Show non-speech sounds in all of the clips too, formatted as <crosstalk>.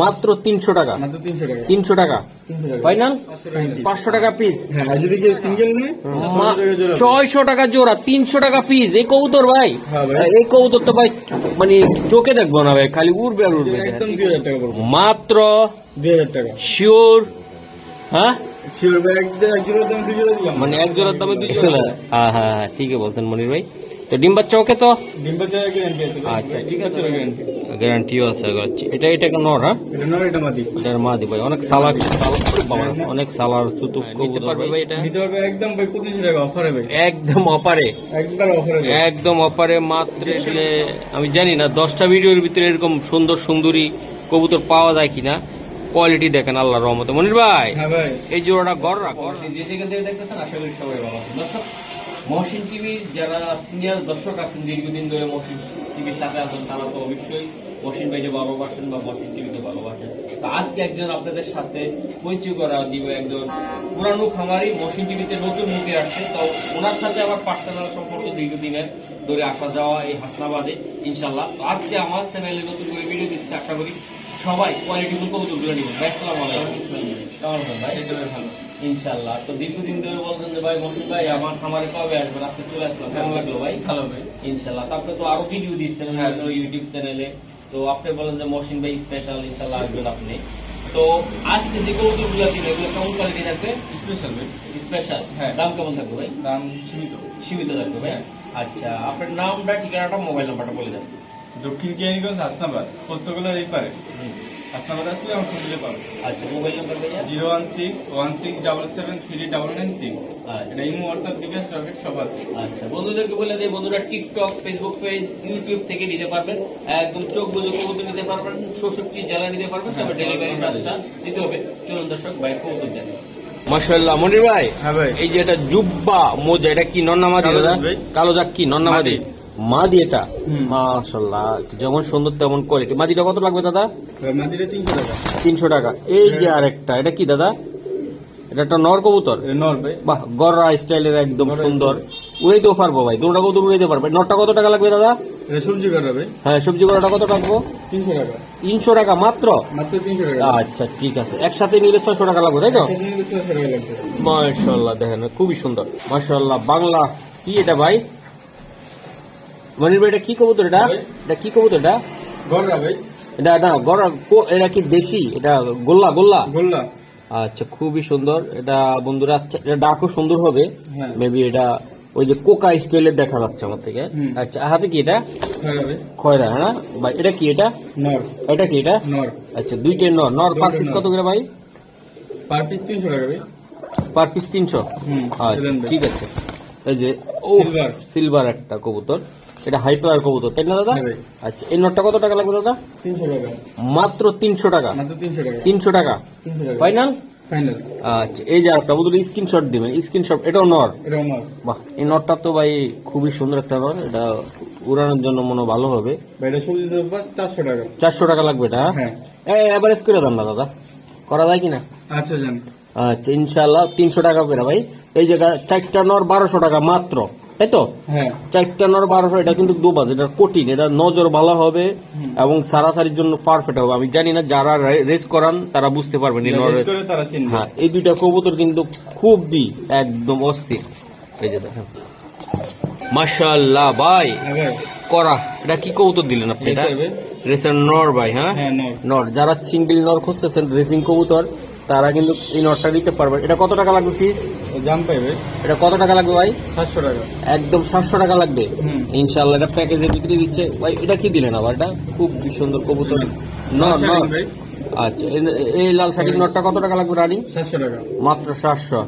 মাত্র তিনশো টাকা। তিনশো টাকা। ফাইনাল পাঁচশো টাকা পিস হ্যাঁ যদি সিঙ্গেল ছয়শো টাকা জোড়া। তিনশো টাকা পিস এই কবুতর ভাই? হ্যাঁ ভাই। এই কবুতর তো ভাই মানে চোখে দেখব না ভাই খালি উড়বে আর উড়বে। মাত্র দুই হাজার টাকা। শিওর হ্যাঁ? শিওর ভাই এক জোড়ার দাম দুই জোড়া দিলাম। মানে এক জোড়ার দামে দুই জোড়া? <laughs> হ্যাঁ হ্যাঁ হ্যাঁ ঠিকই বলছেন মনির ভাই। তো ডিম বাচ্চা ওকে তো? ডিম্বা চায় গ্যারান্টি আছে। আচ্ছা, ঠিক আছে। গ্যারান্টি গ্যারান্টিও আছে। এটা এটা নর হ্যাঁ? এটা নয় এটা মাদি। এটার মা দি ভাই অনেক সালার সালার- ওরে বাবা, অনেক সালার সুতুক নিতে পারবে ভাই। এটা? নিতে পারবে একদম ভাই পঁচিশ টাকা অফারে ভাই। একদম অপারে একবার অফারে একদম অপারে মাত্র আসলে আমি জানি না দশটা ভিডিওর ভিতরে এরকম সুন্দর সুন্দরী কবুতর পাওয়া যায় কিনা। কোয়ালিটি দেখেন আল্লাহর রহমতে। মনির ভাই হ্যাঁ ভাই। এই জোড়াটা গড়রা যে যেখান থেকে দেখতেছেন আশা করি সবাই ভালো আছেন। দর্শক মহসিন টিভির যারা সিনিয়র দর্শক আছেন দীর্ঘদিন ধরে মহসিন টিভির সাথে আছেন তারা তো অবশ্যই মহসিন ভাইকে ভালোবাসেন বা মহসিন টিভিকে ভালোবাসেন। তো আজকে একজন আপনাদের সাথে পরিচয় করা দিব একজন পুরানো খামারি মহসিন টিভিতে নতুন মুখে আসছে। তো ওনার সাথে আমার পার্সোনাল সম্পর্ক দীর্ঘদিনের ধরে আসা যাওয়া এই হাসনাবাদে ইনশাল্লাহ তো আজকে আমার চ্যানেলে নতুন করে ভিডিও দিচ্ছে আশা করি সবাই কোয়ালিটি ফুল কবুতর তুলে ভাই আসসালামু আলাইকুম। ভাই ভালো। ইনশাল্লাহ তো দীর্ঘদিন ধরে বলছেন যে ভাই মন্টু ভাই আমার খামারে কবে আসবেন? আজকে চলে আসলাম। কেমন লাগল ভাই? ভালো ভাই। ইনশাল্লাহ তারপরে তো আরও ভিডিও দিচ্ছেন ইউটিউব চ্যানেলে তো আপনি বলেন যে মহসিন ভাই স্পেশাল ইনশাল্লাহ আসবেন আপনি। তো আজকে যে কৌতুকগুলো দিন এগুলো কেমন কোয়ালিটি থাকবে? স্পেশাল স্পেশাল হ্যাঁ। দাম কেমন থাকবে ভাই? দাম সীমিত। সীমিত থাকবে ভাই? আচ্ছা আপনার নামটা ঠিকানাটা মোবাইল নাম্বারটা বলে দেন। দক্ষিণ কেয়ানীগঞ্জ হাসনাবাদ। পোস্তগোলার এই পারে হাসনাবাদ আসলে আমার ফোন পাবে। আচ্ছা মোবাইল নাম্বার ভাইয়া? Zero one six one six double seven three double nine six আচ্ছা। এটা ইমো হোয়াটসঅ্যাপ রকেট সব আছে। আচ্ছা বন্ধুদেরকে বলে দেয় বন্ধুরা টিকটক ফেসবুক পেজ ইউটিউব থেকে নিতে পারবেন। একদম চোখ বুঝে কবুতর নিতে পারবেন ষষ্ঠটি জেলা নিতে পারবেন তবে ডেলিভারি চার্জটা দিতে হবে। চলুন দর্শক ভাই কবুতর দেন মাশাআল্লাহ মনির ভাই হ্যাঁ ভাই। এই যে এটা জুব্বা মোজা এটা কি নন্নামাদি কালো দাদা। কালো জাক কি নন্নামাদি? মাদি এটা হুম। মাশাআল্লাহ যেমন সুন্দর তেমন কোয়ালিটি মাদিটা কত লাগবে দাদা? মাদিরে তিনশো টাকা। তিনশো টাকা। এই যে আরেকটা এটা কি দাদা? এটা একটা নর কবুতর? নর ভাই। বাহ গররা স্টাইলের একদম সুন্দর। উড়াইতেও পারব ভাই দুটা কবুতর উড়াইতে পারবে। নটটা কত টাকা লাগবে দাদা? সবজি করা ভাই। হ্যাঁ সবজি গড়াটা কত রাখব? তিনশো টাকা। তিনশো টাকা মাত্র? মাত্র তিনশো টাকা। আচ্ছা ঠিক আছে। একসাথে নিলে ছয়শো টাকা লাগবে তাই তো? একসাথে নিলে ছয়শো টাকা লাগবে। মাশাল্লাহ দেখেন খুবই সুন্দর। মাশাল্লাহ বাংলা কি এটা ভাই? মনির ভাই এটা কি কবুতর এটা? এটা কি কবুতর এটা? গররা ভাই। এটা না গড়া কো- এটা কি দেশি? এটা গোল্লা গোল্লা? গোল্লা। আচ্ছা খুবই সুন্দর। এটা বন্ধুরা আচ্ছা, এটা ডাকও সুন্দর হবে। হ্যাঁ। মেবি এটা ওই যে কোকা স্টাইলের দেখা যাচ্ছে আমার থেকে। আচ্ছা হাতে কি এটা? হ্যাঁ খয়রা হ্যাঁ ভাই এটা কি এটা? নর। এটা কি এটা? নর। আচ্ছা দুইটাই নর। নর পার পিস কত করে ভাই? পার পিস তিনশো টাকা ভাই। পার পিস তিনশো? হুম আচ্ছা ঠিক আছে। এই যে ও সিলভার একটা কবুতর। এটা হাই পাওয়ার কবুতর তাই না দাদা? হ্যাঁ আচ্ছা এই নটটা কত টাকা লাগবে দাদা? তিনশো টাকা। মাত্র তিনশো টাকা। তিনশো টাকা। ফাইনাল আচ্ছা এই যে স্ক্রিনশট দিবেন। স্ক্রিনশট এটাও নর। বাহ এই তো ভাই খুবই সুন্দর একটা নর। এটা উড়ানোর জন্য মনে ভালো হবে। চারশো টাকা। চারশো টাকা লাগবে এটা হ্যাঁ? এভারেজ করে দাম না দাদা। করা যায় কিনা? আচ্ছা আচ্ছা ইনশাল্লাহ তিনশো টাকা করে ভাই। এই জায়গা চারটা নর বারোশো টাকা মাত্র। তাই তো? হ্যাঁ। চারটা নর বারোশো এটা কিন্তু দুবাজ এটা কঠিন। এটা নজর ভালো হবে এবং সারাসারির জন্য পারফেক্ট হবে। আমি জানি না যারা রেস করান তারা বুঝতে পারবেন হ্যাঁ এই দুইটা কবুতর কিন্তু খুবই একদম অস্থির। এই যে দেখেন। মাশাল্লাহ ভাই। করা। এটা কি কবুতর দিলেন আপনি? এটা রেসের নর ভাই হ্যাঁ? হ্যাঁ নর। নর। যারা সিঙ্গেল নর খুঁজতেছেন রেসিং কবুতর তারা কিন্তু এই নটটা দিতে পারবেন। এটা কত টাকা লাগবে পিস জাম পাইবে। এটা কত টাকা লাগবে ভাই? সাতশো টাকা। একদম সাতশো টাকা লাগবে। ইনশাল্লাহ এটা প্যাকেজে বিক্রি দিচ্ছে। ভাই এটা কি দিলেন আবার? এটা খুব সুন্দর কবুতর। নর শাড়ি আচ্ছা এই- লাল শাড়ির নটটা কত টাকা লাগবে রানি? সাতশো টাকা। মাত্র সাতশো।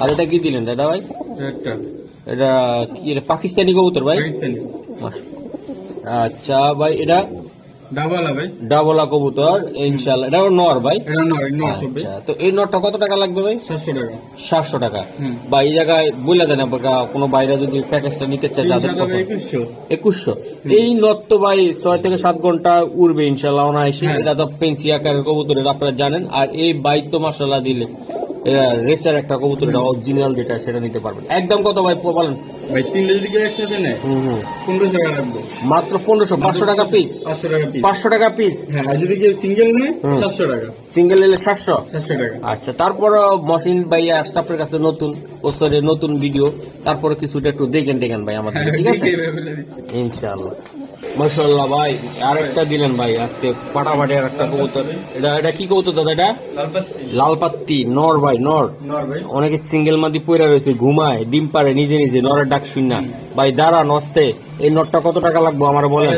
আর এটা কি দিলেন দাদা ভাই? এটা কি পাকিস্তানি কবুতর ভাই? আচ্ছা ভাই এটা ভাই ডাবলা কবুতর ইনশাল্লাহ এটা নর ভাই? এটা নর নর সব ভাই আচ্ছা তো এই নটটা কত টাকা লাগবে ভাই? সাতশো টাকা। সাতশো টাকা। বা এই জায়গায় বলে দেন আপনারা কোনো বাইরে যদি প্যাকেজটা নিতে চায়। একুশশো। একুশশো। এই নট তো ভাই ছয় থেকে সাত ঘণ্টা উড়বে ইনশাল্লাহ অনায়াসে। হ্যাঁ। এটা তো পেন্সি আকারের কবুতরের আপনারা জানেন। আর এই বাইক তো মাসাল্লাহ দিলে। রেসার একটা কবুতর এটা অরিজিনাল যেটা সেটা নিতে পারবেন। একদম কত ভাই বলেন। ভাই তিনটে যদি কেউ একসাথে নেয়? হুম হুম। পনেরোশো টাকা রাখব মাত্র পনেরোশো পাঁচশো টাকা পিস পাঁচশো টাকা পিস পাঁচশো টাকা পিস হ্যাঁ আর যদি কেউ সিঙ্গেল নেয়। সাতশো টাকা। সিঙ্গেল নিলে সাতশো? সাতশো টাকা। আচ্ছা তারপর মহসিন ভাই আসছে আপনার কাছে নতুন বছরে নতুন ভিডিও তারপরে কিছুটা একটু দেখেন দেখেন ভাই আমার হ্যাঁ, ঠিক আছে? ইনশাআল্লাহ। মাশাআল্লাহ ভাই আরেকটা দিলেন ভাই আজকে পাটাপাটি আর একটা কবুতর। এটা এটা কি কবুতর দাদা এটা? লাল পাত্তি নর ভাই নর। অনেকে সিঙ্গেল মাদি পয়রা রয়েছে ঘুমায় ডিম পারে নিজে নিজে নরের ডাক শুন না। ভাই দাঁড়া নস্তে এই নটটা কত টাকা লাগবে আমার বলেন?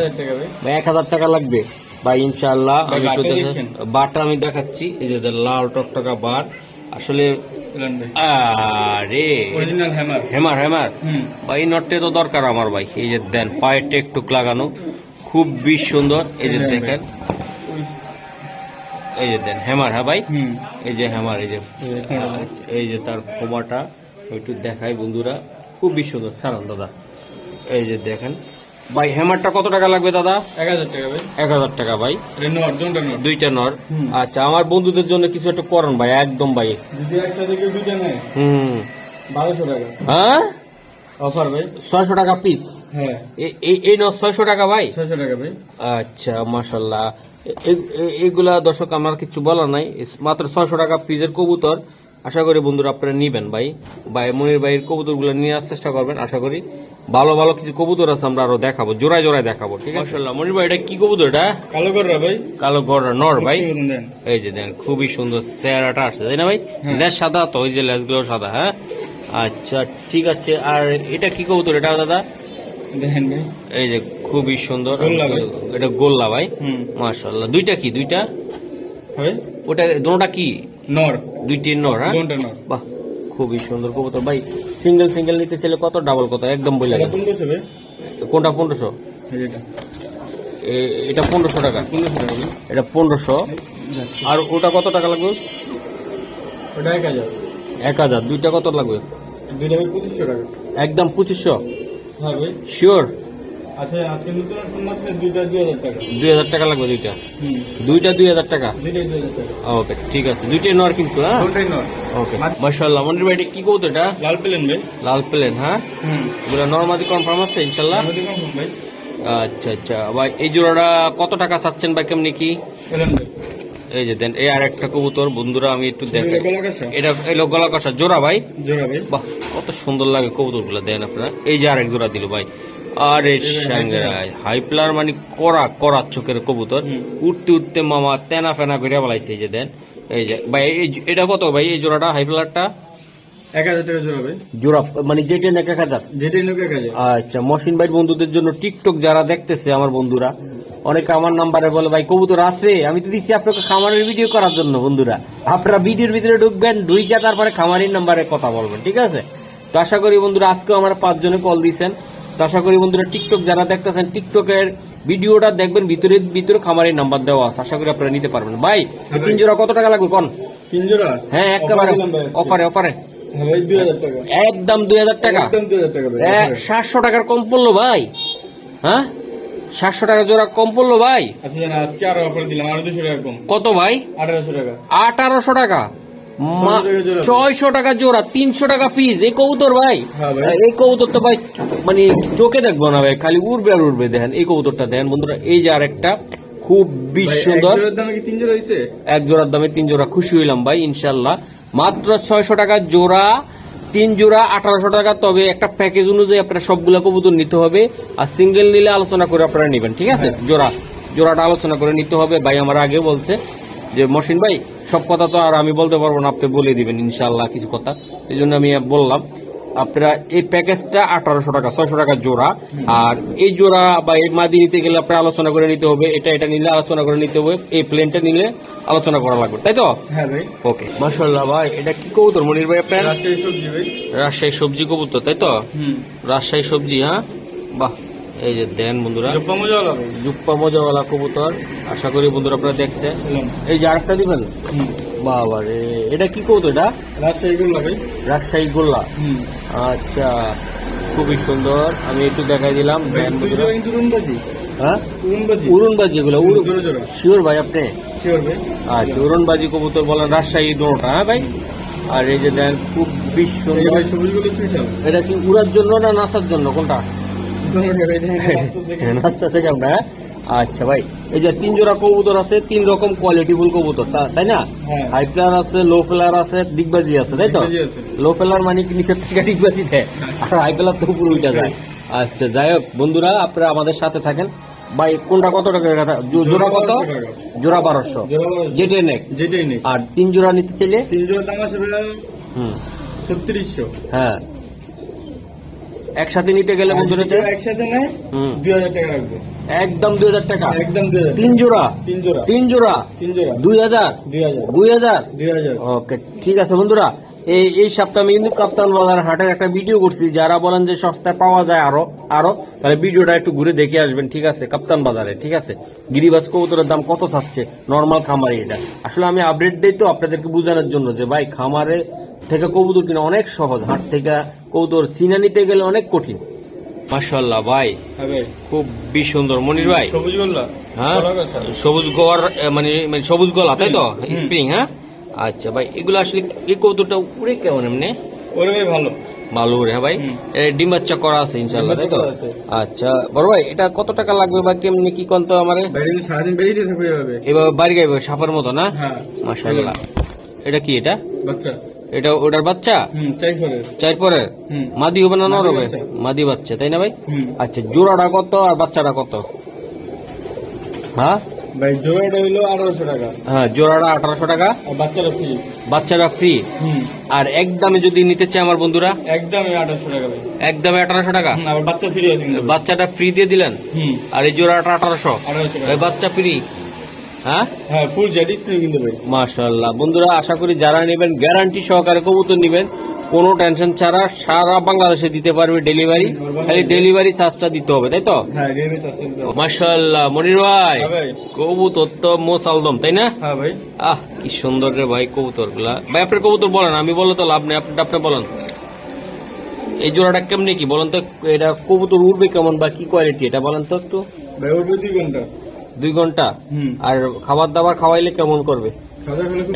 ভাই। এক হাজার টাকা লাগবে। ভাই ইনশাআল্লাহ আমি? বাটটা আমি দেখাচ্ছি এই যে লাল টকটকা বাট আসলে আরে। অরিজিনাল হ্যামার হেমার হেমার ভাই নটটা তো দরকার আমার ভাই। এই যে দেন পায়ে টেকটুক লাগানো। খুব বেশ সুন্দর। এই যে হ্যাঁ, দেখেন। এই যে দেন হেমার হ্যাঁ ভাই? হুম। এই যে হেমার এই যে। এই যে তার খোমাটা একটু দেখাই বন্ধুরা। খুব বেশ সুন্দর সারান দাদা। এই যে দেখেন। ভাই হেমারটা কত টাকা লাগবে দাদা? এক হাজার টাকা ভাই। এক হাজার টাকা দুইটা নর আচ্ছা আমার বন্ধুদের জন্য কিছু একটা করেন ভাই একদম ভাই। যদি একসাথে কেউ দুইটা নেয়? হুম। বারোশো টাকা। হ্যাঁ? অফার ভাই। ছয়শো টাকা পিস হ্যাঁ। এই নর ছয়শো টাকা ভাই? ছয়শো টাকা ভাই। আচ্ছা এ- এগুলা দর্শক আমার কিছু বলা নাই। মাত্র ছয়শো টাকা পিসের কবুতর। আশা করি বন্ধুরা আপনারা নিবেন ভাই। ভাই মনির ভাইয়ের কবুতরগুলো নিয়ে আসার চেষ্টা করবেন আশা করি। ভালো ভালো কিছু কবুতর আছে আমরা আরও দেখাবো জোড়ায় জোড়ায় দেখাবো ঠিক আছে? মাশাল্লাহ মনির ভাই এটা কি কবুতর এটা? কালো কররা ভাই। কালো গড় নর ভাই। এই যে দেন খুবই সুন্দর চেহারাটা আসছে তাই না ভাই? হ্যাঁ। লেজ সাদা তো ওই যে লেজগুলো সাদা হ্যাঁ? আচ্ছা ঠিক আছে আর এটা কি কবুতর এটা দাদা? দেখেন ভাই। এই যে খুবই সুন্দর। এটা গোল্লা ভাই। হুম। মাশাল্লাহ দুইটা কি দুইটা? ওটা দুটোটা কি? নর। দুইটি নর হ্যাঁ? দুটা নর। বাহ খুবই সুন্দর কবুতর। ভাই সিঙ্গেল সিঙ্গেল নিতে চাইলে কত? ডাবল কত? একদম পনেরোশো ভাই কোনটা পনেরোশো? এটা। পনেরোশো টাকা। এটা পনেরোশো। আর ওটা কত টাকা লাগবে? ওটা এক হাজার। এক হাজার। দুইটা কত লাগবে? দুইটা পঁচিশশো টাকা। একদম পঁচিশশো। হ্যাঁ শিওর আচ্ছা আজকে নতুন আসছে মাত্র দুইটা দুই হাজার টাকা। দুই হাজার টাকা লাগবে দুইটা? দুইটা দুই হাজার টাকা? ওকে ঠিক আছে। দুইটাই নর কিন্তু হ্যাঁ? দুটাই নর। ওকে মার্শাল্লাহ মনির ভাই কি কবুতর এটা? লাল পেলেন ভাই। লাল প্লেন হ্যাঁ? হুম। এগুলো নর্মাদি কনফার্ম আছে ইনশাল্লাহ ভাই। আচ্ছা আচ্ছা। ভাই এই জোড়াটা কত টাকা চাচ্ছেন ভাই কেমনি কি? এই যে দেন এই আর একটা কবুতর বন্ধুরা আমি একটু দেখাই। এটা এলো গলা কষা। জোড়া ভাই? জোড়া ভাই। বাহ কত সুন্দর লাগে কবুতরগুলো দেন আপনারা। এই যে আরেক জোড়া দিল ভাই। আরে স্যাংরাই হাই প্লার মানে করা করা চোখের কবুতর। উঠতে উঠতে মামা তেনা ফেনা করে বলাইছে এই যে দেন এই যে ভাই এটা কত ভাই এই জোড়াটা হাই প্লারটা এক হাজার টাকা জোড়া ভাই। জোড়া মানে যেটা নাকি এক হাজার। যেটাই এক হাজার। আচ্ছা মহসিন ভাই বন্ধুদের জন্য টিকটক যারা দেখতেছে আমার বন্ধুরা অনেকে আমার নাম্বারে বলে ভাই কবুতর আছে? আমি তো দিচ্ছি আপনাকে খামারের ভিডিও করার জন্য বন্ধুরা। আপনারা ভিডিওর ভিতরে ঢুকবেন ঢুইকা তারপরে খামারির নাম্বারে কথা বলবেন ঠিক আছে? তো আশা করি বন্ধুরা আজকেও আমার পাঁচজনে কল দিয়েছেন। তো আশা করি বন্ধুরা টিকটক যারা দেখতেছেন টিকটকের ভিডিওটা দেখবেন ভিতরে ভিতরে খামারের নাম্বার দেওয়া আছে। আশা করি আপনারা নিতে পারবেন। ভাই তিন জোড়া কত টাকা লাগবে কোন? তিন জোড়া? হ্যাঁ একেবারে। অফারে অফারে হ্যাঁ একদম দুই হাজার টাকা। সাতশো টাকার কম পড়ল ভাই। হ্যাঁ? সাতশো টাকা জোড়া কম পড়ল ভাই। আচ্ছা আজকে আরও অফার দিলাম আরও দুশো টাকা কম। কত ভাই? আঠারোশো টাকা। আঠারোশো টাকা। ছয়শো টাকা জোড়া তিনশো টাকা পিস এই কবুতর ভাই। হ্যাঁ এই কবুতর তো ভাই মানে চোখে দেখব না ভাই খালি উড়বে আর উড়বে দেখেন এই কবুতরটা দেখেন বন্ধুরা এই যে আরেকটা খুব বেশ এক সুন্দর। এক জোড়ার দামে তিন জোড়া খুশি হইলাম ভাই ইনশাল্লাহ মাত্র ছয়শো টাকা জোড়া তিন জোড়া আঠারোশো টাকা তবে একটা প্যাকেজ অনুযায়ী আপনারা সবগুলা কবুতর নিতে হবে। আর সিঙ্গেল নিলে আলোচনা করে আপনারা নেবেন ঠিক আছে? জোড়া জোড়াটা আলোচনা করে নিতে হবে। ভাই আমার আগে বলছে যে মসিন ভাই সব কথা তো আর আমি বলতে পারব না আপনি বলে দিবেন ইনশাল্লাহ কিছু কথা। এই জন্য আমি বললাম আপনারা এই প্যাকেজটা আঠারোশো টাকা ছয়শো টাকা জোড়া আর এই জোড়া বা এই মাদি নিতে গেলে আপনার আলোচনা করে নিতে হবে এটা এটা নিলে আলোচনা করে নিতে হবে এই প্লেনটা নিলে আলোচনা করা লাগবে। তাই তো? হ্যাঁ ভাই। ওকে। মাসাল্লাহ ভাই এটা কি কবুতর মনির ভাই আপনার? রাজশাহী সবজি কবুতর তাই তো? রাজশাহী সবজি হ্যাঁ? বাহ। এই যে দেন বন্ধুরা জুপ্পা মজাওয়ালা কবুতর আশা করি বন্ধুরা আপনারা দেখছে। এই যে আরেকটা দিবেন? বাবা রে এটা কি কবুতর এটা? রাজশাহী গুলো ভাই। রাজশাহী গোল্লা। আচ্ছা খুবই সুন্দর। আমি একটু দেখাই দিলাম। হ্যাঁ? উড়নবাজি? জোড়া শিওর ভাই আপনি? আচ্ছা উড়নবাজি কবুতর বলেন রাজশাহী দোনোটা হ্যাঁ ভাই? আর এই যে দেন খুব বেশ সুন্দর। ভাই এটা কি উড়ার জন্য না নাচার জন্য? কোনটা? কেমন হ্যাঁ আচ্ছা ভাই এই যে তিন জোড়া কবুতর আছে তিন রকম কোয়ালিটিফুল কবুতর তাই না? হ্যাঁ। হাই প্লেয়ার আছে লো প্লেয়ার আছে ডিগবাজি আছে তাই তো? লো প্লেয়ার মানে কি নিচের থেকে ডিগবাজি দেয়? আর হাই প্লেয়ার তো উপরে উঠে যায়। আচ্ছা যাই হোক বন্ধুরা আপনারা আমাদের সাথে থাকেন। ভাই কোনটা কত টাকা জোড়া কত? জোড়া বারোশো। যেটা নেক। নেই আর তিন জোড়া নিতে চাইলে? তিন জোড়া দাম আসবে হুম। ছত্রিশশো। হ্যাঁ। একসাথে নিতে গেলে বন্ধুরা একসাথে নেয় দুই হাজার টাকা রাখব। একদম দুই হাজার টাকা? একদম তিন জোড়া? তিন জোড়া। তিন জোড়া? তিন জোড়া। দুই হাজার? দুই হাজার। দুই হাজার? দুই হাজার। ওকে ঠিক আছে বন্ধুরা। এই এই সপ্তাহে আমি কিন্তু কাপ্তান বাজার হাটের একটা ভিডিও করছি। যারা বলেন যে সস্তায় পাওয়া যায় আরও আরও তাহলে ভিডিওটা একটু ঘুরে দেখে আসবেন ঠিক আছে? কাপ্তান বাজারে ঠিক আছে? গিরিবাস কবুতরের দাম কত থাকছে? নর্মাল খামারে এটা। আসলে আমি আপডেট দিই তো আপনাদেরকে বোঝানোর জন্য যে ভাই খামারে থেকে কবুতর কিনা অনেক সহজ। হাট থেকে কবুতর চিনা নিতে গেলে অনেক কঠিন। মাশাল্লাহ ভাই হ্যাঁ ভাই। খুব বেশ সুন্দর। মনির ভাই সবুজ গোল্লা। হ্যাঁ? সবুজ গড় মানে মানে সবুজ গলা তাই তো? স্প্রিং হ্যাঁ? আচ্ছা ভাই এগুলো আসলে এই কৌতুকটা উড়ে কেমন এমনি? ওরে ভাই ভালো। ভালো উড়ে হ্যাঁ ভাই? ডিম বাচ্চা করা আছে ইনশাল্লাহ তাই তো। আচ্ছা বড় ভাই এটা কত টাকা লাগবে বা কেমনি কি কোন তো আমার কিন্তু সারাদিন বেরিয়ে থাকবে এভাবে। এভাবে বাড়ি গাইবে সাপের মতো না? হ্যাঁ। মাশাল্লাহ এটা কি এটা? বাচ্চা। এটা ওটার বাচ্চা? হুম চাই চার পরে হুম। মাদি হবে না নর হবে মাদি বাচ্চা তাই না ভাই? আচ্ছা জোড়াটা কত আর বাচ্চাটা কত? হ্যাঁ? ভাই জোড়াটা হইল আঠারোশো টাকা। হ্যাঁ জোড়াটা টাকা। আর বাচ্চাটা ফ্রি বাচ্চারা ফ্রি হুম। আর একদমে যদি নিতে চায় আমার বন্ধুরা? একদম টাকা ভাই। একদমে আঠারোশো টাকা? হুম, বাচ্চা ফ্রি আছে বাচ্চাটা ফ্রি দিয়ে দিলেন? হুম। আর এই জোড়াটা আঠারোশো? বাচ্চা ফ্রি হ্যাঁ? হ্যাঁ ফুল কিন্তু বন্ধুরা আশা করি যারা নেবেন গ্যারান্টি সহকারে কবুতর নেবেন। কোনো টেনশন ছাড়া সারা বাংলাদেশে দিতে পারবে ডেলিভারি খালি ডেলিভারি চার্জটা দিতে হবে তাই তো? হ্যাঁ। মাশাল্লাহ মনির ভাই। হ্যাঁ কবুতর তো মোসালদম তাই না? হ্যাঁ ভাই। আহ কি সুন্দর রে ভাই কবুতরগুলা ভাই আপনার কবুতর বলেন আমি বলে তো লাভ নেই আপনি আপনি বলেন। এই জোড়াটা কেমনি কি বলেন তো এটা কবুতর উঠবে কেমন বা কি কোয়ালিটি এটা বলেন তো একটু। ভাই উঠবে দুই ঘণ্টা। দুই ঘণ্টা? আর খাবার দাবার খাওয়াইলে কেমন করবে?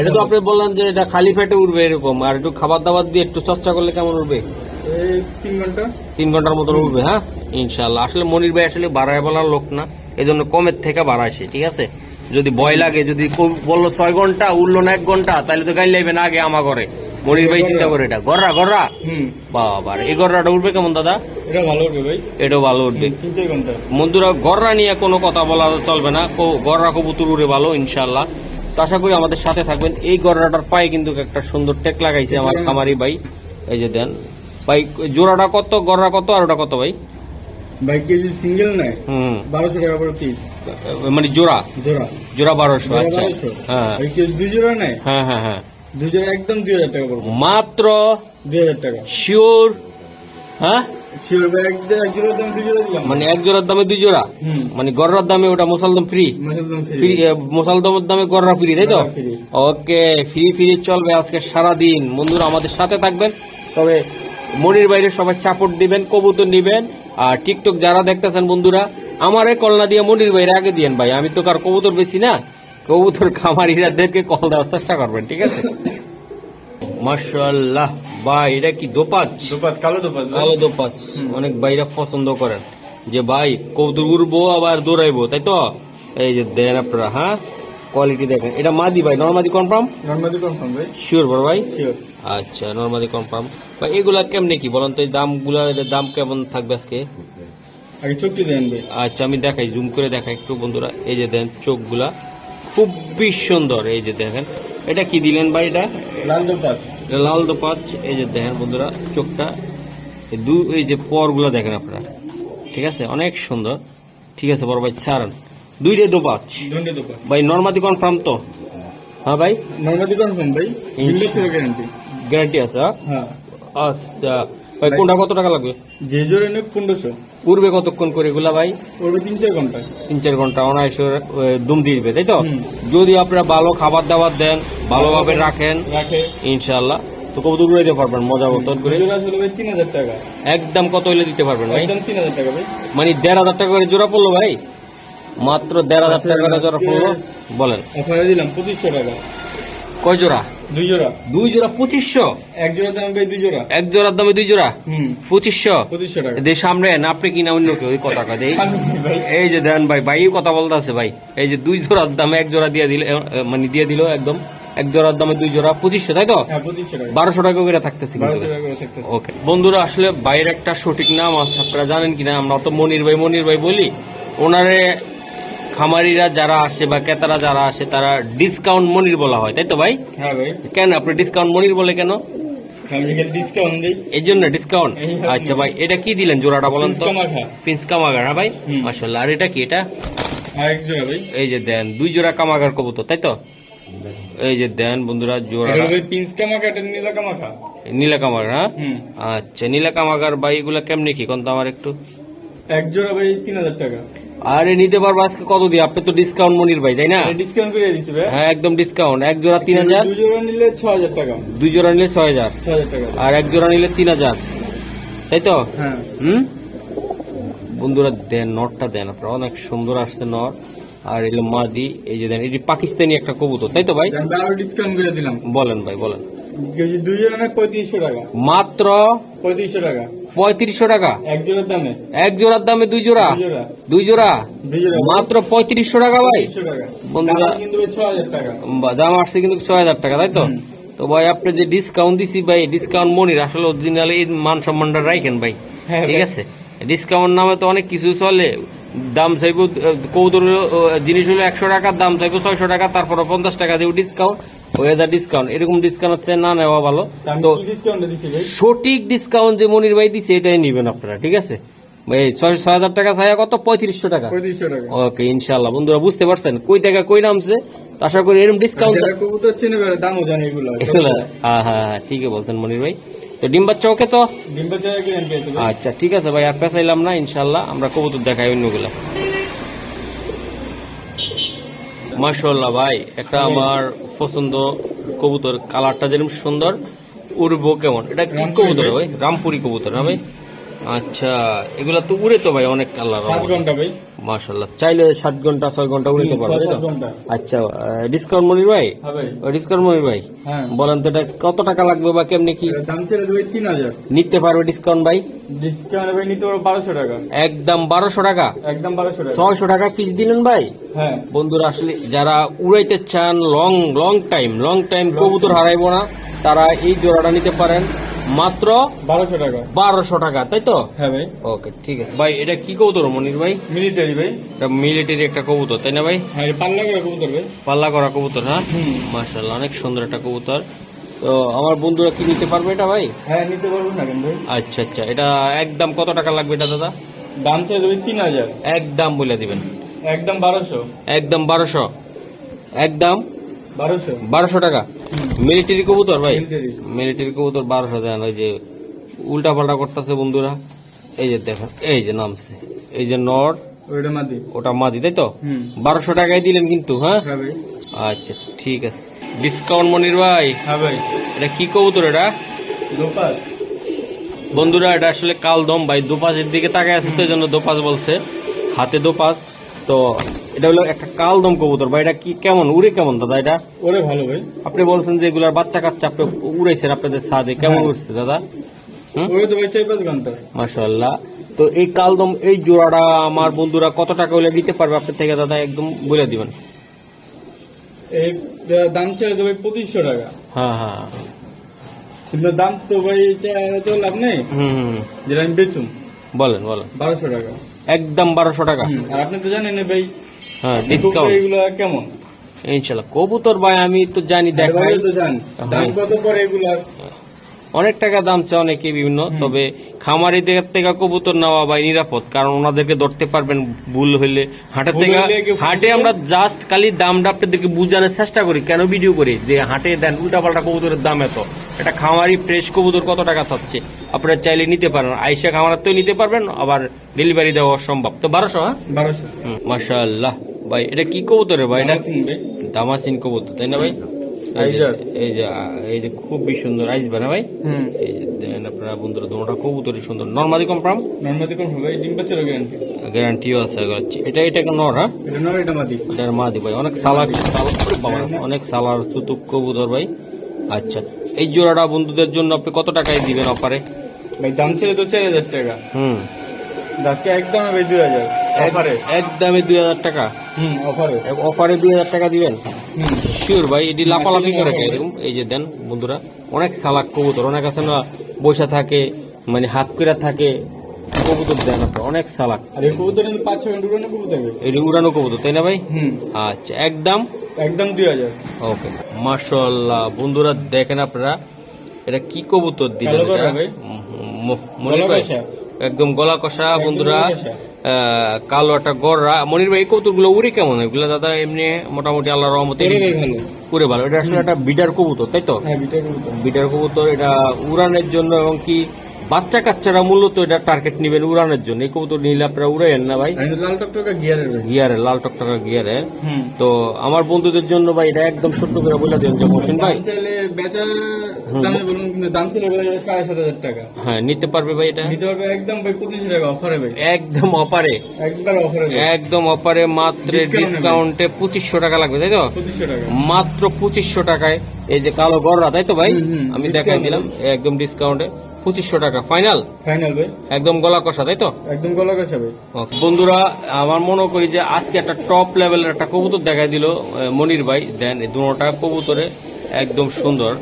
এটা তো আপনি বললেন যে এটা খালি পেটে উঠবে এরকম আর একটু খাবার দাবার দিয়ে একটু চর্চা করলে কেমন উঠবে? তিন ঘণ্টা। তিন ঘণ্টার মতন উঠবে হ্যাঁ? ইনশাল্লাহ আসলে মনির ভাই আসলে বাড়ায় বলার লোক না এই জন্য কমের থেকে বাড়াইছে ঠিক আছে? যদি ভয় লাগে যদি বলল ছয় ঘণ্টা উঠল না এক ঘণ্টা তাহলে তো গাড়ি লাইবে না আগে আমা করে মনির ভাই চিন্তা করে এটা। গররা গররা? হুম। বাবা এই গররাটা উঠবে কেমন দাদা? এটা ভালো উঠবে ভাই। এটাও ভালো উঠবে। বন্ধুরা গররা নিয়ে কোনো কথা বলা চলবে না। গররা কবুতর উড়ে ভালো ইনশাল্লাহ তো আশা করি আমাদের সাথে থাকবেন। এই গররাটার পায়ে কিন্তু একটা সুন্দর টেক লাগাইছে আমার খামারি ভাই। এই যে দেন। ভাই জোড়াটা কত গররা কত আর ওটা কত ভাই? ভাই কেজি সিঙ্গেল নেয়। হুম। বারোশো টাকা করে পিস মানে জোড়া? জোড়া। জোড়া বারোশো আচ্ছা। হ্যাঁ। ভাই কেজি দুই জোড়া নেয়? হ্যাঁ হ্যাঁ হ্যাঁ। দুই জোড়া একদম দুই হাজার টাকা মাত্র দুই হাজার টাকা। শিওর হ্যাঁ? মানে এক জোড়ার দামে দুই জোড়া? মানে গররার দামে ওটা মুসালদম ফ্রি দাম ফ্রি ফ্রি মুসালদমের দামে গররা ফ্রি তাই তো? ওকে ফ্রি ফ্রি চলবে আজকে সারা দিন বন্ধুরা আমাদের সাথে থাকবেন। তবে মনির বাইরে সবাই সাপোর্ট দিবেন কবুতর নিবেন। আর টিকটক যারা দেখতেছেন বন্ধুরা আমারে কলনা দিয়ে মনির বাইরে আগে দিয়েন ভাই। আমি তো কার কবুতর বেশি না। কবুতর খামারিরাদেরকে কল দেওয়ার চেষ্টা করবেন ঠিক আছে? <laughs> মাশাল্লাহ ভাই এটা কি দোপাচ দোপাস কালো দোপাস কালো দোপাচ অনেক বাইরা পছন্দ করেন। যে ভাই কবুতর উড়বো আবার দৌড়াইবো তাই তো? এই যে দেন আপনারা হ্যাঁ? কোয়ালিটি দেখেন। এটা মাদি ভাই নর্মাদি কনফার্ম নর্মালি কনফার্ম ভাই। শিওর বড় ভাই? শিওর আচ্ছা নর্মাদি কনফার্ম ভাই এগুলা কেমনে কি বলেন তো? এই দামগুলা দাম কেমন থাকবে আজকে? আগে চুক্তি দেন ভাই। আচ্ছা আমি দেখাই জুম করে দেখাই একটু বন্ধুরা। এই যে দেন চোখগুলা। খুবই সুন্দর এই যে দেখেন। এটা কি দিলেন ভাই এটা? লাল দোপাস এটা লাল দোপাচ এই যে দেখেন বন্ধুরা চোখটা এই দু এই যে পরগুলো দেখেন আপনারা। ঠিক আছে? অনেক সুন্দর। ঠিক আছে বড় ভাই ছাড়ান। দুইটাই দোপাচ ভাই নর্মাদি কনফার্ম তো? হ্যাঁ ভাই? নর্মালি কনফার্ম ভাই। গ্যারান্টি গ্যারান্টি আছে হ্যাঁ? হ্যাঁ। আচ্ছা। ভাই কোনটা কত টাকা লাগবে? যে জোরে পনেরোশো। পূর্বে কতক্ষণ করে এগুলা ভাই? তিন চার ঘণ্টা। তিন চার ঘণ্টা অনায়াসে দুম দিয়ে দিবে তাই তো? যদি আপনারা ভালো খাবার দাবার দেন ভালোভাবে রাখেন রাখে। ইনশাল্লাহ তো পারবেন মজা মতন করে? তিন হাজার টাকা। একদম কত হইলে দিতে পারবেন ভাই? একদম তিন হাজার টাকা ভাই। মানে দেড় হাজার টাকা করে জোড়া পড়ল ভাই? মাত্র দেড় হাজার টাকা করে জোড়া পড়ল? বলেন। অফারে দিলাম পঁচিশশো টাকা। কয় জোড়া? দুই জোড়া। দুই জোড়া পঁচিশশো? এক জোড়া দাম দুই জোড়া। এক জোড়ার দামে দুই জোড়া? হুম। পঁচিশশো? পঁচিশশো টাকা। দিয়ে সামনে না আপনি কিনা অন্য কেউ ওই কথা কয় এই যে দেন ভাই ভাই কথা বলতেছে ভাই। এই যে দুই জোড়ার দামে এক জোড়া দিয়ে দিলে মানে দিয়ে দিল একদম। এক জোড়ার দামে দুই জোড়া পঁচিশশো তাই তো? হ্যাঁ বারোশো টাকা করে থাকতেছে কিন্তু। বারোশো টাকা করে থাকতেছে। ওকে বন্ধুরা আসলে বাইরের একটা সঠিক নাম আছে আপনারা জানেন কিনা? আমরা তো মনির ভাই মনির ভাই বলি। ওনারে খামারিরা যারা আসে বা ক্রেতারা যারা আসে তারা ডিসকাউন্ট মনির বলা হয় তাই তো ভাই? হ্যাঁ ভাই। কেন? আপনি ডিসকাউন্ট মনির বলে কেন? এই জন্য ডিসকাউন্ট। আচ্ছা ভাই এটা কি দিলেন জোড়াটা বলেন তো? ফিন্স কামাগার হ্যাঁ ভাই। মাসাল্লাহ আর এটা কি এটা? এই যে দেন দুই জোড়া কামাগার কবুতর তাই তো? এই যে দেন বন্ধুরা জোড়া এটা পিন্স কামাখা নীলা কামাখা নীলা কামাগার হ্যাঁ? আচ্ছা নীলা কামাগার ভাই এগুলা কেমনি কি? কোন তো আমার একটু? এক জোড়া ভাই তিন হাজার টাকা। আরে নিতে পারব আজকে কত দিয়ে? আপনি তো ডিসকাউন্ট মনির ভাই তাই না? ডিসকাউন্ট করে দিছি ভাই। হ্যাঁ একদম ডিসকাউন্ট এক জোড়া তিন হাজার। দুই জোড়া নিলে ছ হাজার টাকা। দুই জোড়া নিলে ছয় হাজার। টাকা। আর এক জোড়া নিলে তিন হাজার। তাই তো? হ্যাঁ। হুম? বন্ধুরা দেন নটটা দেন আপনারা। অনেক সুন্দর আসছে নট। আর এলো মাদি এই যে দেন এটি পাকিস্তানি একটা কবুতর। তাই তো ভাই? ডিসকাউন্ট করে দিলাম। বলেন ভাই বলেন। দুই জোড়া পঁয়ত্রিশশো টাকা? মাত্র পঁয়ত্রিশশো টাকা। পঁয়ত্রিশশো টাকা। এক জোড়ার দামে? এক জোড়ার দামে দুই জোড়া? দুই জোড়া। মাত্র পঁয়ত্রিশশো টাকা ভাই। বন্ধুরা- দাম টাকা। আসছে কিন্তু ছয় হাজার টাকা তাই তো? তো ভাই আপনি যে ডিসকাউন্ট দিছি ভাই ডিসকাউন্ট মনির আসলে অরিজিনাল এই মান সম্মানটা রাখেন ভাই। হ্যাঁ, ঠিক আছে? ডিসকাউন্ট নামে তো অনেক কিছু চলে। দাম চাইব কৌতর জিনিস হলো একশো টাকার দাম চাইব ছয়শো টাকা তারপর পঞ্চাশ টাকা দিব ডিসকাউন্ট হাজার ডিসকাউন্ট এরকম ডিসকাউন্ট হচ্ছে না নেওয়া ভালো। তো সঠিক ডিসকাউন্ট যে মনির ভাই দিছে এটাই নিবেন আপনারা ঠিক আছে? ছয় ছয় হাজার টাকা ছায়া কত? পঁয়ত্রিশশো টাকা। ওকে ইনশাল্লাহ বন্ধুরা বুঝতে পারছেন? কই টাকা কই নামছে তো আশা করি এরকম ডিসকাউন্ট দামও জানে এগুলো। হ্যাঁ হ্যাঁ হ্যাঁ ঠিকই বলছেন মনির ভাই। তো ডিম্বার চৌকে তো? আচ্ছা ঠিক আছে ভাই আর পেঁচাইলাম না ইনশাল্লাহ আমরা কবুতর দেখাই অন্যগুলা। মাশাল্লাহ ভাই একটা আমার পছন্দ কবুতর কালারটা যেরকম সুন্দর উড়বো কেমন? এটা কি কবুতর ভাই। ভাই রামপুরি কবুতর না ভাই? আচ্ছা এগুলা তো উড়ে তো ভাই অনেক কালার সাত ঘণ্টা ভাই। মাশাল্লাহ চাইলে সাত ঘণ্টা ছয় ঘণ্টা উড়িতে হুম, পারবে তো? আচ্ছা ডিসকাউন্ট মনির ভাই? হ্যাঁ ডিসকাউন্ট মনির ভাই? হ্যাঁ। বলেন তো এটা কত টাকা লাগবে বা কেমনি কি? দাম ছেড়ে দেবে তিন হাজার। নিতে পারবে ডিসকাউন্ট ভাই? ডিসকাউন্ট ভাই নিতে পারো বারোশো টাকা। একদম বারোশো টাকা? একদম বারোশো টাকা। ছয়শো টাকা ফিস দিলেন ভাই? হ্যাঁ। বন্ধুরা আসলে যারা উড়াইতে চান long long time long time কবুতর হারাইবো না তারা এই জোড়াটা নিতে পারেন। মাত্র বারোশো টাকা। বারোশো টাকা তাই তো? হ্যাঁ ভাই। ওকে ঠিক আছে। ভাই এটা কি কবুতর মনির ভাই? মিলিটারি ভাই। এটা মিলিটারি একটা কবুতর তাই না ভাই? হ্যাঁ পাল্লা করা কবুতর ভাই। পাল্লা করা কবুতর হ্যাঁ? হুম। মার্শাল্লাহ অনেক সুন্দর একটা কবুতর। তো আমার বন্ধুরা কি নিতে পারবে এটা ভাই? হ্যাঁ নিতে পারব না কেন ভাই? আচ্ছা আচ্ছা এটা একদম কত টাকা লাগবে এটা দাদা? দাম চাই দেবে তিন হাজার। একদম বলে দিবেন। একদম বারোশো। একদম বারোশো। একদম বারোশো। টাকা? মিলিটারি কবুতর ভাই? মিলিটারি। কবুতর বারোশো দেন ওই যে উল্টা পাল্টা করতেছে বন্ধুরা। এই যে দেখেন এই যে নামছে। এই যে নর মাদি। ওটা মাদি তাই তো? বারোশো টাকায় দিলেন কিন্তু হ্যাঁ? হ্যাঁ আচ্ছা ঠিক আছে। ডিসকাউন্ট মনির ভাই। হ্যাঁ ভাই। এটা কি কবুতর এটা? বন্ধুরা এটা আসলে কালদম ভাই। দোপাসের দিকে তাকায় আছে তো এই জন্য দোপাস বলছে। হাতে দোপাস তো এটা হলো একটা কালদম কবুতর ভাই এটা কি কেমন? উড়ে কেমন দাদা এটা? ওরে ভালো ভাই। আপনি বলছেন যে এগুলার বাচ্চা কাচ্চা আপনি উড়াইছেন আপনাদের ছাদে কেমন হ্যাঁ। উঠছে দাদা? ওরে তো ভাই চার পাঁচ ঘণ্টা। মাশাল্লাহ তো এই কালদম এই জোড়াটা আমার বন্ধুরা কত টাকা হলে পারবে আপনার থেকে দাদা একদম বলে দিবেন। এই দাম চাই দেবে পঁচিশশো টাকা। হ্যাঁ হ্যাঁ। কিন্তু দাম তো ভাই তো লাভ নেই। হুম যেটা আমি বেচুম। বলেন বলেন। বারোশো টাকা। একদম বারোশো টাকা। আর আপনি তো জানেন ভাই হ্যাঁ ডিসকাউন্ট এগুলো কেমন? ইনশাল্লাহ। কবুতর ভাই আমি তো জানি দেখাই। তো জানি। দাম হ্যাঁ। কত পরে এগুলা অনেক টাকা দাম চায় অনেকে বিভিন্ন। তবে খামারিদের থেকে কবুতর নেওয়া ভাই নিরাপদ কারণ ওনাদেরকে ধরতে পারবেন ভুল হইলে। হাটের থেকে হাটে আমরা জাস্ট খালি দামটা আপনাদেরকে বুঝানোর চেষ্টা করি কেন ভিডিও করি? যে হাটে দেন উল্টাপাল্টা কবুতরের দাম এত। এটা খামারি ফ্রেশ কবুতর কত টাকা চাচ্ছে? আপনারা চাইলে নিতে পারেন আইসা খামারাতেও নিতে পারবেন আবার ডেলিভারি দেওয়া সম্ভব। তো বারোশো হ্যাঁ? বারোশো। মাশাল্লাহ ভাই এটা কি কবুতরের ভাই? এটা ভাই। দামাসিন কবুতর তাই না ভাই? এই যে এই যে খুবই সুন্দর না ভাই। হুম। এই যে দেন আপনারা বন্ধুরা কবুতরই সুন্দর। কনফার্ম ডিম বাচ্চারও গ্যারান্টি গ্যারান্টিও আছে এটা এটা নর হ্যাঁ? এটা নর এটা মাদি। এটার মাদি ভাই অনেক সালার অনেক সালার কবুতর ভাই। আচ্ছা এই জোড়াটা বন্ধুদের জন্য আপনি কত টাকায় দিবেন অফারে ভাই দাম ছিল তো চার হাজার টাকা। হুম। আজকে একদম ভাই দুই হাজার অফারে একদমে দুই হাজার টাকা? হুম অফারে অফারে দুই হাজার টাকা দিবেন? শিওর ভাই এটি লাফালাফি করে এরকম এই যে দেন বন্ধুরা অনেক সালাক কবুতর অনেক আছে না বসে থাকে মানে হাত করে থাকে কবুতর দেন আপনার অনেক সালাক। এটি উড়ানো কবুতর তাই না ভাই? আচ্ছা একদম? একদম দুই হাজার। ওকে মাশাল্লাহ বন্ধুরা দেখেন আপনারা এটা কি কবুতর দিলেন মনির ভাই। একদম গলা কষা বন্ধুরা আহ, কালো একটা গড়রা। মনির ভাই এই কবুতরগুলো উড়ে কেমন? এগুলো দাদা এমনি মোটামুটি আল্লাহ রহমতে উড়ে ভালো। এটা আসলে একটা বিটার কবুতর তাই তো? হ্যাঁ বিটার কবুতর এটা উড়ানের জন্য এবং কি বাচ্চা কাচ্চারা মূলত এটা টার্গেট নেবেন উড়ানের জন্য। এই কবুতর নিলে আপনারা উড়াইয়েন না ভাই। লাল টকটকা গিয়ারের গিয়ারে লাল টকটকা গিয়ারে। তো আমার বন্ধুদের জন্য ভাই এটা একদম ছোট্ট করে বলে দেন যে মহসিন ভাই। বেচার দামে বলুন দাম ছিল সাড়ে সাত হাজার টাকা। হ্যাঁ নিতে পারবে ভাই এটা? নিতে পারবে একদম ভাই পঁচিশ টাকা অফারে ভাই। একদম অপারে একবার অফারে একদম অপারে মাত্র ডিসকাউন্টে পঁচিশশো টাকা লাগবে তাই তো? মাত্র পঁচিশশো টাকায়। এই যে কালো গররা তাই তো ভাই? আমি দেখাই দিলাম একদম ডিসকাউন্টে পঁচিশশো টাকা। ফাইনাল ফাইনাল ভাই। একদম গলা কষা তাই তো? একদম গলা কষা ভাই। বন্ধুরা আমার মনে করি যে আজকে একটা টপ লেভেলের একটা কবুতর দেখাই দিল মনির ভাই। দেন এই দুটা কবুতরে একদম সুন্দর।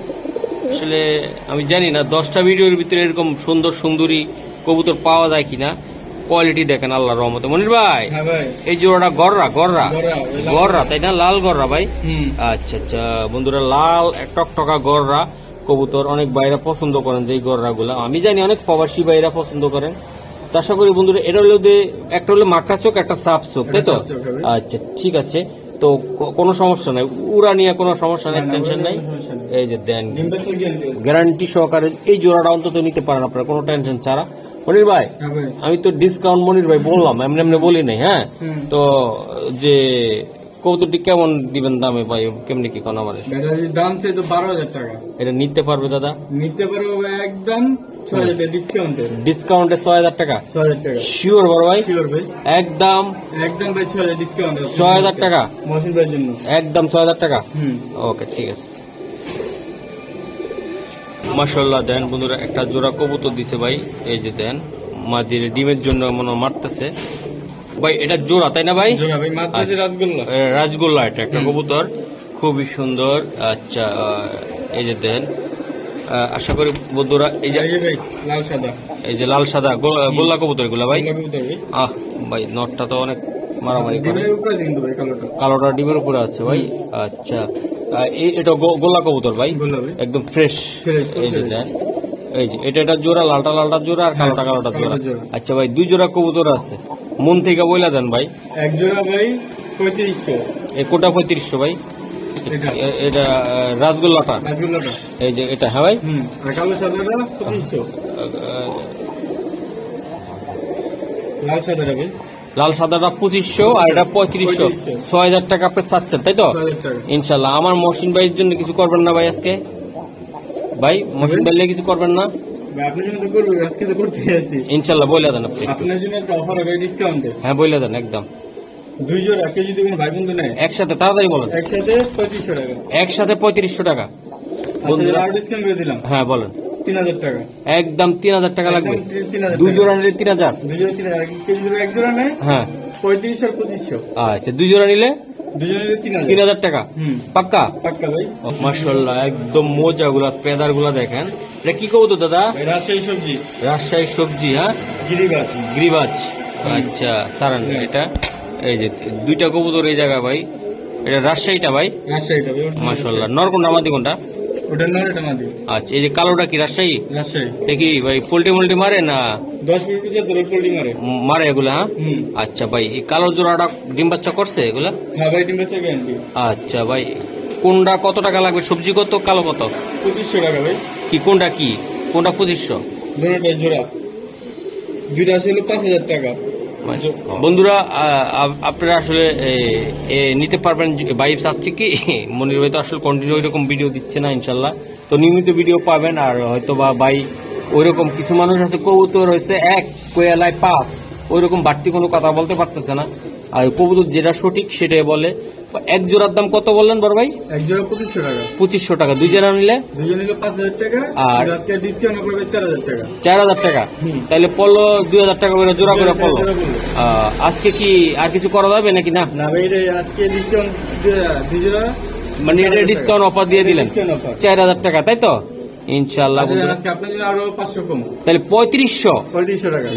আসলে আমি জানি না দশটা ভিডিওর ভিতরে এরকম সুন্দর সুন্দরী কবুতর পাওয়া যায় কিনা। কোয়ালিটি দেখেন আল্লাহ রহমতে। মনির ভাই হ্যাঁ এই জোড়াটা গররা গররা। গররা, তাই না? লাল গররা ভাই? আচ্ছা আচ্ছা বন্ধুরা লাল টকটকা গররা। কবুতর অনেক বাইরা পছন্দ করেন যে গররা গুলা আমি জানি অনেক প্রবাসী বাইরা পছন্দ করেন। আশা করি বন্ধুরা এটা হলো একটা হলো মাকড়া চোখ একটা সাপ চোখ তাই তো। আচ্ছা ঠিক আছে। তো কোনো সমস্যা নাই। উড়া নিয়ে কোনো সমস্যা নাই টেনশন নাই। এই যে দেন। গ্যারান্টি সহকারে এই জোড়াটা অন্তত নিতে পারেন আপনারা কোনো টেনশন ছাড়া। মনির ভাই হ্যাঁ আমি তো ডিসকাউন্ট মনির ভাই বললাম এমনি এমনি বলি নাই হ্যাঁ। তো যে কৌতুকটি কেমন দিবেন দামে ভাই? কেমনি কি কোন আমার? ব্যাটারির দাম চাই তো বারো হাজার টাকা। এটা নিতে পারবে দাদা? নিতে পারব ভাই একদম ছয় হাজার টাকা ডিসকাউন্টে ডিসকাউন্টে ছয় হাজার টাকা? ছয় হাজার টাকা। শিওর বড় ভাই? শিওর ভাই। একদম। একদম ভাই ছয় হাজার ডিসকাউন্ট ছয় হাজার টাকা? মহসিন ভাইয়ের জন্য। একদম ছয় হাজার টাকা? হুম। ওকে ঠিক আছে। মাসাল্লাহ দেন বন্ধুরা একটা জোড়া কবুতর দিছে ভাই। এই যে দেন মাঝির ডিমের জন্য মনে মারতেছে। ভাই এটা জোড়া তাই না ভাই? জোড়া ভাই আচ্ছা। রাসগোল্লা। এ, রাজগোল্লা এটা একটা কবুতর খুবই সুন্দর। আচ্ছা এই যে দেন আশা করি বন্ধুরা এই যে লাল সাদা। এই যে লাল সাদা গোল্লা কবুতর এগুলা ভাই। আহ ভাই নটটা তো অনেক মারামারি করে। কালোটা। ডিমের উপরে আছে ভাই? আচ্ছা। এটা গোল্লা কবুতর ভাই? ভাই। একদম ফ্রেশ এই যে দেন। এই যে এটা এটা জোড়া লালটা লালটা জোড়া আর কালোটা কালোটা জোড়া। আচ্ছা ভাই দুই জোড়া কবুতর আছে। মন থেকে বইলা দেন ভাই। এক জোড়া ভাই পঁয়ত্রিশশো। এই কোটা পঁয়ত্রিশশো ভাই। এটা। রাসগোল্লাটা এই যে এটা হ্যাঁ ভাই? লাল সাদাটা পঁচিশশো আর এটা পঁয়ত্রিশশো। ছয় হাজার টাকা আপনি চাচ্ছেন তাই তো? ইনশাল্লাহ। আমার মহসিন ভাইয়ের জন্য কিছু করবেন না ভাই আজকে? ভাই মহসিন ভাই কিছু করবেন না। ইনশাল্লাহ বলে দেন আপনি আপনার জন্য একটা অফার হবে ডিসকাউন্টে হ্যাঁ বলে দেন একদম। দুই জোড়া কেউ যদি কোনো ভাই বন্ধু নেয়। একসাথে তাড়াতাড়ি বলেন। একসাথে পঁচিশশো টাকা। একসাথে পঁয়ত্রিশশো টাকা। আচ্ছা বন্ধুরা আর ডিসকাউন্ট করে দিলাম। হ্যাঁ বলেন। টাকা। একদম তিন হাজার টাকা লাগবে। দুই জোড়া নিলে তিন হাজার। দুই জোড়া তিন হাজার এক জোড়া নেয়। হ্যাঁ। পঁয়ত্রিশশো পঁচিশশো। আচ্ছা দুই জোড়া নিলে তিন হাজার টাকা? পাক্কা? পাক্কা ভাই। মার্শাল্লাহ একদম মোজা গুলা পেদারগুলা দেখেন। এটা কি কবো তো দাদা রাজশাহী সবজি। রাজশাহী সবজি হ্যাঁ? গিরিবাজ। গিরিবাজ। আচ্ছা সারান এটা। এই যে দুইটা কবুতর এই জায়গা ভাই। এটা রাজশাহীটা ভাই? রাজশাহীটা মার্শাল্লাহ নর কোনটা আমাদের কোনটা। ওটা নয় এটা মাদি। আচ্ছা এই যে কালোটা কি রাজশাহী? রাজশাহী। দেখি ভাই পোল্ট্রি মোল্ট্রি মারে না? দশ পিস পোল্ট্রি মারে। মারে এগুলা হ্যাঁ? আচ্ছা ভাই এই কালো জোড়াটা ডিম বাচ্চা করছে এগুলা? হ্যাঁ ভাই ডিম বেচা গ্যারান্টি আচ্ছা ভাই কোনটা কত টাকা লাগবে? সবজি কত কালো কত? পঁচিশশো টাকা ভাই। কি কোনটা কি? কোনটা পঁচিশশো? দুটোটাই জোড়া। দুইটা আসলে পাঁচ হাজার টাকা। বন্ধুরা আ, আ- আপনারা আসলে নিতে পারবেন ভাই চাচ্ছে কি? <laughs> মনির ভাই তো আসলে কন্টিনিউ ওইরকম ভিডিও দিচ্ছে না ইনশাল্লাহ। তো নিয়মিত ভিডিও পাবেন আর হয়তো বা বাই ওইরকম কিছু মানুষ আছে কবুতর হয়েছে এক কোয়েলায় পাঁচ ওইরকম বাড়তি কোনো কথা বলতে পারতেছে না। আর কবুতর যেটা সঠিক সেটাই বলে। এক জোড়ার দাম কত বললেন বড় ভাই? এক জোড়া পঁচিশশো টাকা। পঁচিশশো টাকা। দুই জোড়া নিলে? দুজন নিলে পাঁচ হাজার টাকা আর- আজকে ডিসকাউন্ট করবে চার হাজার টাকা। চার হাজার টাকা। তাহলে পড়ল দুই হাজার টাকা করে জোড়া করে পড়ল। আহ, আজকে কি আর কিছু করা যাবে নাকি না? না ভাই আজকে ডিসকাউন্ট দুই জোড়া মানে এটা ডিসকাউন্ট অফার দিয়ে দিলেন। চার হাজার টাকা তাই তো? আচ্ছা তাহলে পঁয়ত্রিশশো।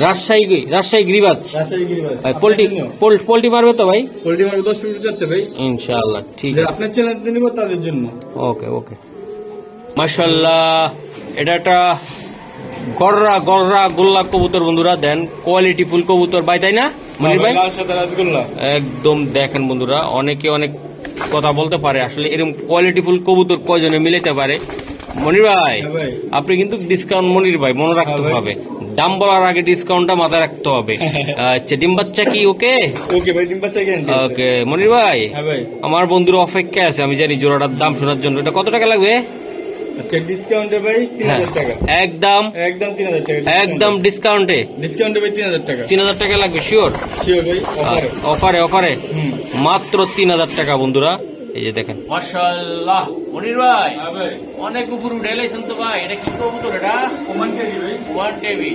রাজশাহী রাজশাহী গ্রিবাজ। পোল্ট্রি তো ভাই? পোল্ট্রি মার্কেট দশ মিনিট চাচ্ছে ভাই। ইনশাল্লাহ ঠিক আছে। আপনার চ্যানেল নিব তাদের জন্য। ওকে ওকে। মাশাল্লাহ এটা একটা গররা গররা গোল্লা কবুতর বন্ধুরা দেন কোয়ালিটি ফুল কবুতর। ভাই তাই না? মনির ভাই? একদম দেখেন বন্ধুরা অনেকে অনেক কথা বলতে পারে আসলে এরকম কোয়ালিটি ফুল কবুতর কয়জনে মিলাতে পারে? মনির ভাই হ্যাঁ আপনি কিন্তু ডিসকাউন্ট মনির ভাই মনে রাখতে হ্যাঁ হবে। দাম বলার আগে ডিসকাউন্টটা মাথায় রাখতে হবে। <laughs> আচ্ছা ডিম বাচ্চা কি ওকে? ওকে ভাই ডিম বাচ্চা কেন ওকে মনির ভাই। হ্যাঁ ভাই। আমার বন্ধুর অপেক্ষা আছে আমি জানি জোড়াটার দাম শোনার জন্য। এটা কত টাকা লাগবে? ডিসকাউন্টে ভাই টাকা। একদম একদম টাকা। একদম ডিসকাউন্টে ডিসকাউন্টে ভাই তিন হাজার টাকা। তিন হাজার টাকা লাগবে শিওর শিওর ভাই অফারে অফারে অফারে মাত্র তিন হাজার টাকা বন্ধুরা। এই যে দেখেন। মাশাল্লাহ মনির ভাই অনেক উপর উঠে এলাইছেন তো ভাই এটা কি কবুতর এটা? ওমান কেজি ভাই। ওয়ান টেবি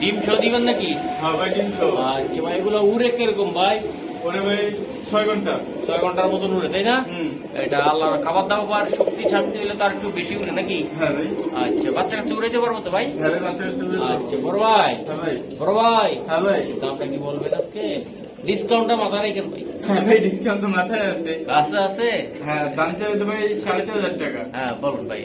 ডিম ছ দিবেন নাকি? হ্যাঁ ভাই তিনশো আচ্ছা ভাই এগুলো উড়ে কীরকম ভাই? ওরে ভাই ছয় ঘণ্টা। ছয় ঘণ্টার মতন উড়ে তাই না? এটা আল্লাহর খাবার দাবার শক্তি ছাড়তে হলে তার একটু বেশি উড়ে নাকি? হ্যাঁ ভাই। আচ্ছা বাচ্চা কাছে উড়াইতে পারব তো ভাই? হ্যাঁ। আচ্ছা বড় ভাই। হ্যাঁ ভাই। বড় ভাই। হ্যাঁ ভাই। দামটা কি বলবেন আজকে? ডিসকাউন্টটা মাথায় রাখেন ভাই। হ্যাঁ ভাই ডিসকাউন্ট তো মাথায় আছে। কাছে আছে? হ্যাঁ দাম তো ভাই সাড়ে চার হাজার টাকা। হ্যাঁ বলুন ভাই।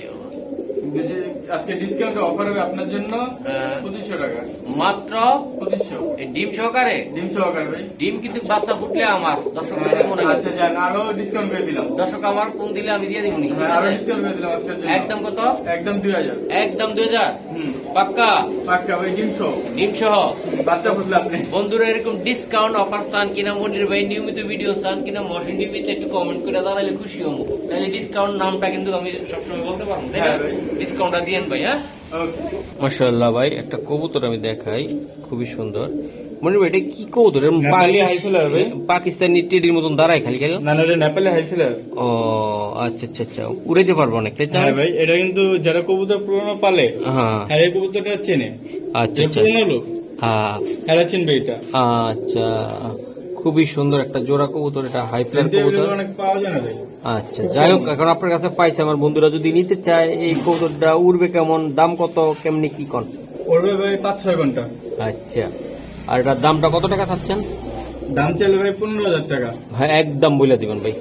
আজকে ডিসকাউন্ট অফার হবে আপনার জন্য হ্যাঁ। পঁচিশশো টাকা। মাত্র? পঁচিশশো। ডিম সহকারে? ডিম সহকার ভাই। ডিম কিন্তু বাচ্চা ফুটলে আমার। দর্শক হ্যাঁ, মনে আচ্ছা যান আরও ডিসকাউন্ট করে দিলাম। দর্শক আমার ফোন দিলে আমি দিয়ে দিব হ্যাঁ, আরও ডিসকাউন্ট করে দিলাম আজকের জন্য। একদম কত? একদম দুই হাজার। একদম দুই হাজার? পাক্কা? পাক্কা ভাই ডিম সহ। ডিম সহ? বাচ্চা ফুটলে আপনি বন্ধুরা এরকম ডিসকাউন্ট অফার চান কিনা মনির ভাই নিয়মিত ভিডিও চান কিনা মহিন টিভিতে একটু কমেন্ট করে দাঁড়ালে খুশি হব। তাহলে ডিসকাউন্ট নামটা কিন্তু আমি সবসময় বলতে পারব তাই না? হ্যাঁ ডিসকাউন্টটা দিয়েন ভাই হ্যাঁ? ওকে। মাশাআল্লাহ ভাই একটা কবুতর আমি দেখাই খুবই সুন্দর। ভাই এটা কি ভাই। পাকিস্তানি টেডির মতন দাঁড়ায় খালি খালি। না না নেপালে হাই ফিলার ও আচ্ছা আচ্ছা আচ্ছা। উড়াইতে পারব অনেক তাই হ্যাঁ ভাই এটা কিন্তু যারা কবুতর পুরনো পালে হ্যাঁ। এই কবুতরটা চেনে। আচ্ছা আচ্ছা। পুরনো লোক। হ্যাঁ। হ্যাঁ চিনবে এটা। আচ্ছা। খুবই সুন্দর একটা জোড়া কবুতর এটা হাই কিন্তু কবুতর। অনেক পাওয়া যায় না ভাই। আচ্ছা যাই হোক এখন আপনার কাছে পাইছে। আমার বন্ধুরা যদি নিতে চায় এই কবুতরটা উড়বে কেমন দাম কত কেমনি কি কন? পড়বে ভাই পাঁচ ছয় ঘণ্টা। আচ্ছা। আর এটার দামটা কত টাকা চাচ্ছেন? দাম চাইলে ভাই পনেরো হাজার টাকা। হ্যাঁ একদম বলে দিবেন ভাই।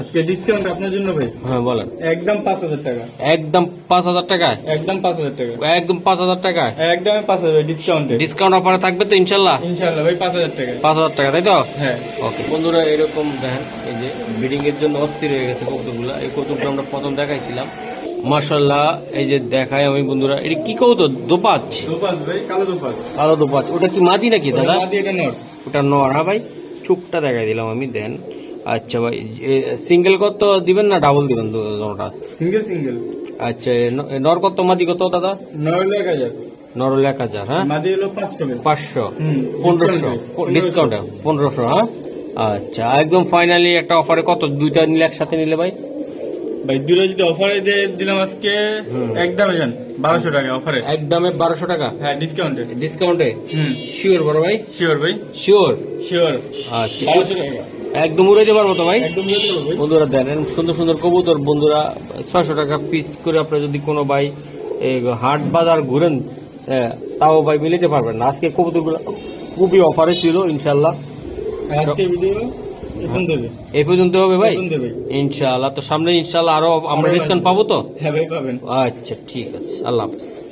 আজকে ডিসকাউন্ট আপনার জন্য ভাই। হ্যাঁ বলেন। একদম পাঁচ হাজার টাকা। একদম পাঁচ হাজার টাকায় একদম পাঁচ হাজার টাকা। একদম পাঁচ হাজার টাকায় একদম পাঁচ হাজার ডিসকাউন্টে ডিসকাউন্ট অফারে থাকবে তো ইনশাল্লাহ? ইনশাল্লাহ ভাই পাঁচ হাজার টাকা। পাঁচ হাজার টাকা তাই তো? হ্যাঁ। ওকে বন্ধুরা এরকম দেখেন এই যে ব্রিডিং এর জন্য অস্থির হয়ে গেছে কৌতুকগুলা। এই কৌতুকটা আমরা প্রথম দেখাইছিলাম। মার্শাল্লাহ এই যে দেখাই আমি বন্ধুরা এটা কি কৌতুক দোপাচ দুপাস ভাই কালো দুপাস কালো দোপাচ ওটা কি মাদি নাকি দাদা? মাদি এটা ওটা নর হ্যাঁ ভাই? চোখটা দেখাই দিলাম আমি দেন। আচ্ছা ভাই সিঙ্গেল কত দিবেন না ডাবল দিবেন দুটা সিঙ্গেল সিঙ্গেল। আচ্ছা নর কত মাদি কত দাদা? নয় হলো এক হাজার। নর হলো এক হাজার হ্যাঁ? মাদি হলো পাঁচশো পাঁচশো। পনেরোশো। ডিসকাউন্ট পনেরোশো হ্যাঁ? আচ্ছা একদম ফাইনালি একটা অফারে কত? দুইটা নিলে একসাথে নিলে ভাই? ভাই দুটো যদি অফারে দিয়ে দিলাম আজকে। একদম জান বারোশো টাকা অফারে একদমে বারোশো টাকা? হ্যাঁ ডিসকাউন্টে ডিসকাউন্টে হুম। শিওর বড় ভাই? শিওর ভাই। শিওর শিওর আচ্ছা। বারোশো টাকা। একদম উড়াইতে পারব তো ভাই? একদম দিয়ে দেবো ভাই। বন্ধুরা দেন সুন্দর সুন্দর কবুতর। বন্ধুরা ছয়শো টাকা পিস করে আপনার যদি কোনো ভাই হাট বাজার ঘুরেন তাও ভাই মিলিতে পারবেন আজকে কবুতরগুলো খুবই অফারে ছিল ইনশাল্লাহ আজকে ভিডিও এই পর্যন্ত হবে ভাই? ইনশাল্লাহ ইনশাআল্লাহ। তো সামনে ইনশাল্লাহ আরও আমরা ডিসকাউন্ট পাবো তো? হ্যাঁ ভাই পাবেন। আচ্ছা ঠিক আছে। আল্লাহ হাফিজ।